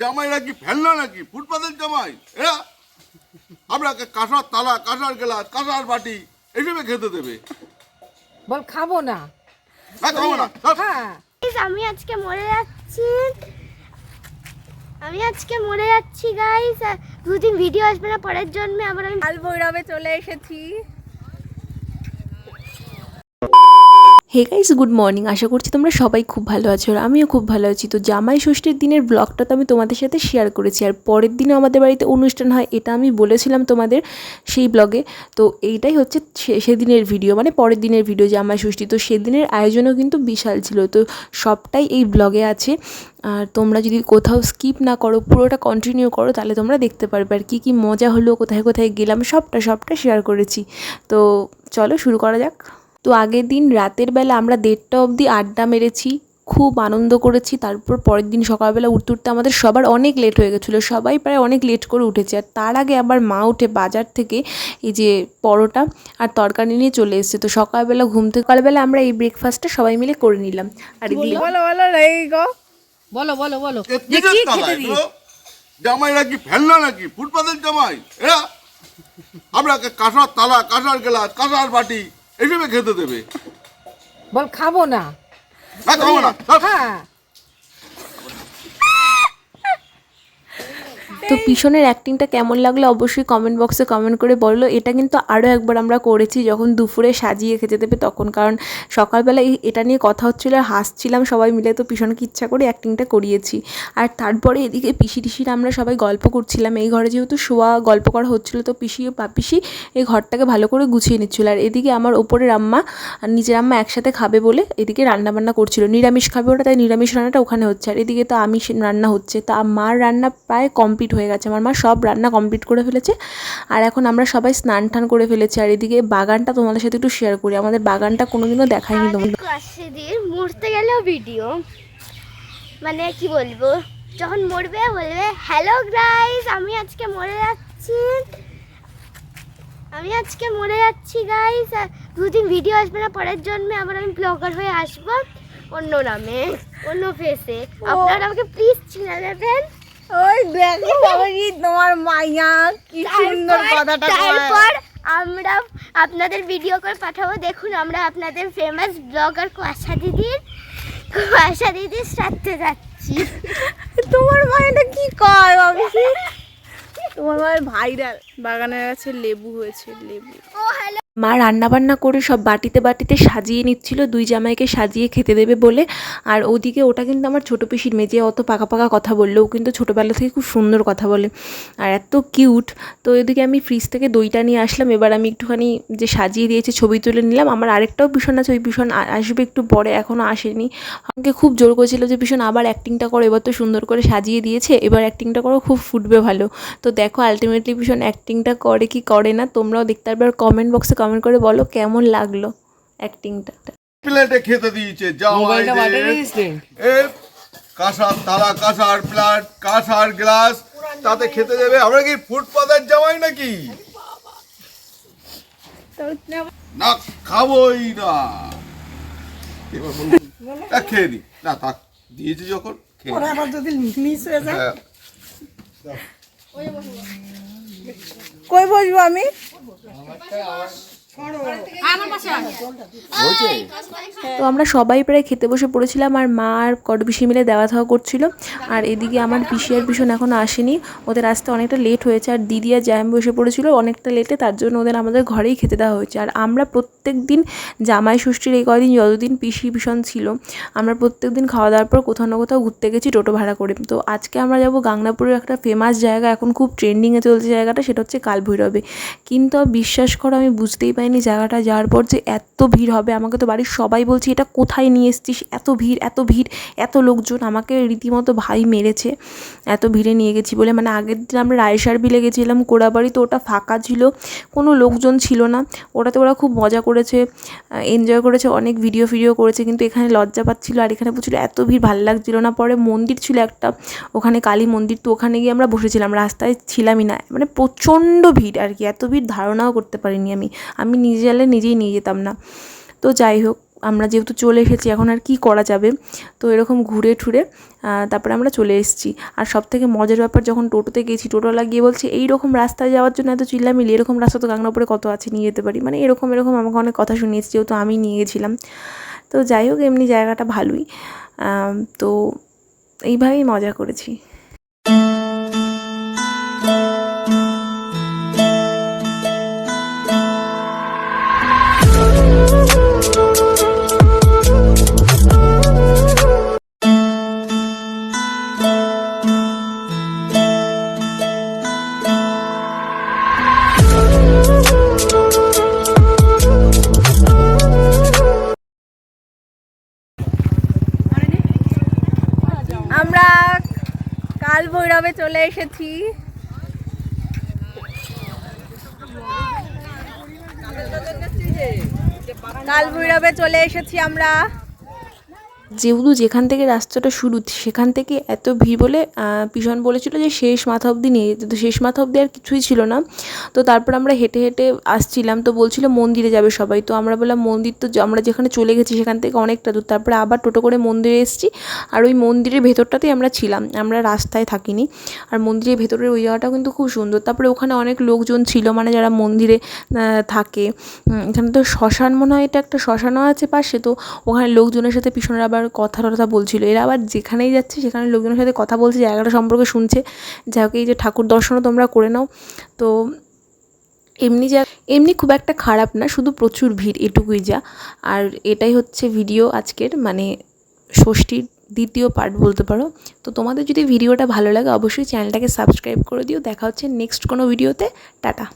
জামাইরা কি ফেলনা নাকি? ফুটপাতের জামাই এরা? আপনাকে কাঁসার তালা কাঁসার গ্লাস কাঁসার বাটি এসবে খেতে দেবে। বল খাব না। না খাব না। হ্যাঁ। আমি আজকে মরে যাচ্ছি। আমি আজকে মরে যাচ্ছি গাইস দুদিন ভিডিও আসবে না পরের জন্মে আবার আমি কাল ভৈরবে চলে এসেছি। হে গাইস গুড মর্নিং আশা করছি তোমরা সবাই খুব ভালো আছো আর আমিও খুব ভালো আছি। তো জামাই ষষ্ঠীর দিনের ব্লগটা তো আমি তোমাদের সাথে শেয়ার করেছি আর পরের দিনে আমাদের বাড়িতে অনুষ্ঠান হয়, এটা আমি বলেছিলাম তোমাদের সেই ব্লগে তো এইটাই হচ্ছে সেদিনের ভিডিও মানে পরের দিনের ভিডিও জামাই ষষ্ঠী। তো সেদিনের আয়োজনও কিন্তু বিশাল ছিল। তো সবটাই এই ব্লগে আছে। আর তোমরা যদি কোথাও স্কিপ না করো, পুরোটা কন্টিনিউ করো, তাহলে তোমরা দেখতে পারবে আর কী কী মজা হলো, কোথায় কোথায় গেলাম, সবটা সবটা শেয়ার করেছি। তো চলো শুরু করা যাক। তো আগের দিন রাতের বেলা আমরা দেড়টা অবধি আড্ডা মেরেছি খুব আনন্দ করেছি। তারপর পরের দিন সকালবেলা উঠতে উঠতে আমাদের সবার অনেক লেট হয়ে গেছিল সবাই প্রায় অনেক লেট করে উঠেছে। আর তার আগে আবার মা উঠে বাজার থেকে এই যে পরোটা আর তরকারি নিয়ে চলে এসেছে। তো সকালবেলা ঘুম থেকে সকালবেলা আমরা এই ব্রেকফাস্টটা সবাই মিলে করে নিলাম। আর বলো বলো বলো বলো কি খেতে দিই এগুলো? জামাইরা ফেলনা নাকি? ফুটপাতের জামাই আপনাকে কাঁসার তালা কাঁসার গ্লাস কাঁসার বাটি এসবে খেতে দেবে। বল খাব না। না খাব না হ্যাঁ। তো পিছনের অ্যাক্টিংটা কেমন লাগল অবশ্যই কমেন্ট বক্সে কমেন্ট করে বলল। এটা কিন্তু আরও একবার আমরা করেছি যখন দুপুরে সাজিয়ে খেতে দেবে তখন। কারণ সকালবেলা এটা নিয়ে কথা হচ্ছিল আর হাসছিলাম সবাই মিলে। তো পিছনকে ইচ্ছা করে অ্যাক্টিংটা করিয়েছি। আর তারপরে এদিকে পিসি টিসির আমরা সবাই গল্প করছিলাম। এই ঘরে যেহেতু শোয়া গল্প করা হচ্ছিল, তো পিসি ও পাপিসি এই ঘরটাকে ভালো করে গুছিয়ে নিচ্ছিল। আর এদিকে আমার ওপরের আম্মা আর নিজের আম্মা একসাথে খাবে বলে এদিকে রান্নাবান্না করছিল। নিরামিষ খাবে ওটা, তাই নিরামিষ রান্নাটা ওখানে হচ্ছে। আর এদিকে তো আমিষ রান্না হচ্ছে। তা মার রান্না প্রায় কমপ্লিট হয়ে গেছে। আমার মা সব রান্না কমপ্লিট করে ফেলেছে। আর এখন আমরা সবাই স্নান টান করে ফেলেছি। আর এদিকে বাগানটা তোমাদের সাথে একটু শেয়ার করি। আমাদের বাগানটা কোনোদিনও দেখাইনি তোমাদের। মরতে গেলেও ভিডিও মানে কি বলব? যখন মরবে বলবে হ্যালো গাইস আমি আজকে মরে যাচ্ছি। আমি আজকে মরে যাচ্ছি গাইস দুদিন ভিডিও আসবে না পরের জন্মে আবার আমি ব্লগার হয়ে আসব। অন্য নামে অন্য ফেসে আপনারা আমাকে প্লিজ চিনে নেবেন। ওই দেখো বাবা কি তোমার মাইয়া কি সুন্দর কথাটা তারপর আমরা আপনাদের ভিডিও করে পাঠাবো। দেখুন আমরা আপনাদের ফেমাস ব্লগার কুয়াশা দিদির কুয়াশা দিদির সাথে যাচ্ছি। তোমার মায়েরা কি কয় বাবিসি তোমার মায়ের ভাইরাল। বাগানের কাছে লেবু হয়েছে লেবু। ও হ্যালো মা রান্নাবান্না করে সব বাটিতে বাটিতে সাজিয়ে নিচ্ছিল, দুই জামাইকে সাজিয়ে খেতে দেবে বলে। আর ওদিকে ওটা কিন্তু আমার ছোটো পিসির যে অত পাকা পাকা কথা বললেও কিন্তু ছোটোবেলা থেকে খুব সুন্দর কথা বলে। আর এত কিউট। তো এদিকে আমি ফ্রিজ থেকে দইটা নিয়ে আসলাম, এবার আমি একটুখানি যে সাজিয়ে দিয়েছে ছবি তুলে নিলাম। আমার আরেকটাও ভীষণ আছে, ওই ভীষণ আসবে একটু পরে এখনও আসেনি। আমাকে খুব জোর করেছিল যে, ভীষণ আবার অ্যাক্টিংটা করো, এবার তো সুন্দর করে সাজিয়ে দিয়েছে, এবার অ্যাক্টিংটা করো, খুব ফুটবে ভালো। তো দেখো আলটিমেটলি ভীষণ অ্যাক্টিংটা করে কি করে না, তোমরাও দেখতে পারবে, আর কমেন্ট বক্সে কমেন্ট করে বলো কেমন লাগল অ্যাক্টিংটা প্লেটে খেতে দিয়েছে কাঁসার তালা কাঁসার প্লাট কাঁসার গ্লাস তাতে খেতে দেবে। আমরা কি ফুটপাতের জামাই নাকি? না খাবোই না। এবার খেয়ে নি। না থাক দিয়েছি যখন খেয়ে। যদি মিস হয়ে যায়। হ্যাঁ। কই বসবো আমি? তো আমরা সবাই প্রায় খেতে বসে পড়েছিলাম আর মা আর কট পিসি মিলে দেওয়া থাওয়া করছিল। আর এদিকে আমার পিসি আর ভীষণ এখনও আসেনি। ওদের আসতে অনেকটা লেট হয়েছে আর দিদি আর জ্যাম বসে পড়েছিল অনেকটা লেটে তার জন্য ওদের আমাদের ঘরেই খেতে দেওয়া হয়েছে। আর আমরা প্রত্যেক দিন জামাই ষষ্ঠীর এই কদিন যতদিন পিসি ভীষণ ছিল আমরা প্রত্যেক দিন খাওয়া দাওয়ার পর কোথাও না কোথাও ঘুরতে গেছি টোটো ভাড়া করে। তো আজকে আমরা যাব গাংনাপুরের একটা ফেমাস জায়গা এখন খুব ট্রেন্ডিংয়ে চলছে জায়গাটা সেটা হচ্ছে কালভৈরবে। কিন্তু বিশ্বাস করো, আমি বুঝতেই পারিনি জায়গাটা যাওয়ার পর যে এত ভিড় হবে। আমাকে তো বাড়ির সবাই বলছে, এটা কোথায় নিয়ে এসছিস? এত ভিড় এত ভিড়, এত লোকজন। আমাকে রীতিমতো ভাই মেরেছে, এত ভিড়ে নিয়ে গেছি বলে। মানে আগের দিন আমরা রায়সার বিলে গেছিলাম, কোড়াবাড়ি তো ওটা ফাঁকা ছিল, কোনো লোকজন ছিল না। ওটাতে ওরা খুব মজা করেছে এনজয় করেছে, অনেক ভিডিও ফিডিও করেছে, কিন্তু এখানে লজ্জা পাচ্ছিলো। আর এখানে প্রচুর এত ভিড়, ভালো লাগছিল না। পরে মন্দির ছিল একটা, ওখানে কালী মন্দির, তো ওখানে গিয়ে আমরা বসেছিলাম। রাস্তায় ছিলামই না। মানে প্রচণ্ড ভিড় আর কি, এত ভিড় ধারণাও করতে পারিনি আমি। আমি নিজে এলে নিজেই নিয়ে যেতাম না। তো যাই হোক, আমরা যেহেতু চলে এসেছি, এখন আর কি করা যাবে? তো এরকম ঘুরে ঠুরে তারপরে আমরা চলে এসেছি। আর সব থেকে মজার ব্যাপার, যখন টোটোতে গেছি, টোটোওয়ালা গিয়ে বলছে এই রকম রাস্তায় যাওয়ার জন্য এত চিল্লা চিল্লামিলি এরকম রাস্তা তো গাংনাপুরে কত আছে, নিয়ে যেতে পারি? মানে এরকম এরকম আমাকে অনেক কথা শুনিয়েছে, যেহেতু আমি নিয়ে গেছিলাম। তো যাই হোক, এমনি জায়গাটা ভালোই। তো এইভাবেই মজা করেছি। চলে এসেছি। কাল ভৈরবে চলে এসেছি আমরা। যেহেতু যেখান থেকে রাস্তাটা শুরু, সেখান থেকে এত ভিড় বলে পিছন বলেছিল যে শেষ মাথা অবধি নিয়ে যেতে তো শেষ মাথা অবধি আর কিছুই ছিল না। তো তারপর আমরা হেঁটে হেঁটে আসছিলাম, তো বলছিল মন্দিরে যাবে সবাই। তো আমরা বললাম, মন্দির তো আমরা যেখানে চলে গেছি সেখান থেকে অনেকটা দূর। তারপরে আবার টোটো করে মন্দিরে এসেছি আর ওই মন্দিরের ভেতরটাতেই আমরা ছিলাম। আমরা রাস্তায় থাকিনি। আর মন্দিরের ভেতরের ওই জায়গাটাও কিন্তু খুব সুন্দর। তারপরে ওখানে অনেক লোকজন ছিল মানে যারা মন্দিরে থাকে। এখানে তো শ্মশান মনে হয়, এটা একটা শ্মশানও আছে পাশে। তো ওখানে লোকজনের সাথে পিছনের আবার কথা টথা বলছিল। এরা আবার যেখানেই যাচ্ছে সেখানে লোকজনের সাথে কথা বলছে, জায়গাটা সম্পর্কে শুনছে। যাই হোক, এই যে ঠাকুর দর্শনও তোমরা করে নাও। তো এমনি যা, এমনি খুব একটা খারাপ না, শুধু প্রচুর ভিড় এটুকুই যা। আর এটাই হচ্ছে ভিডিও আজকের মানে ষষ্ঠীর দ্বিতীয় পার্ট বলতে পারো। তো তোমাদের যদি ভিডিওটা ভালো লাগে, অবশ্যই চ্যানেলটাকে সাবস্ক্রাইব করে দিও। দেখা হচ্ছে নেক্সট কোনো ভিডিওতে। টাটা।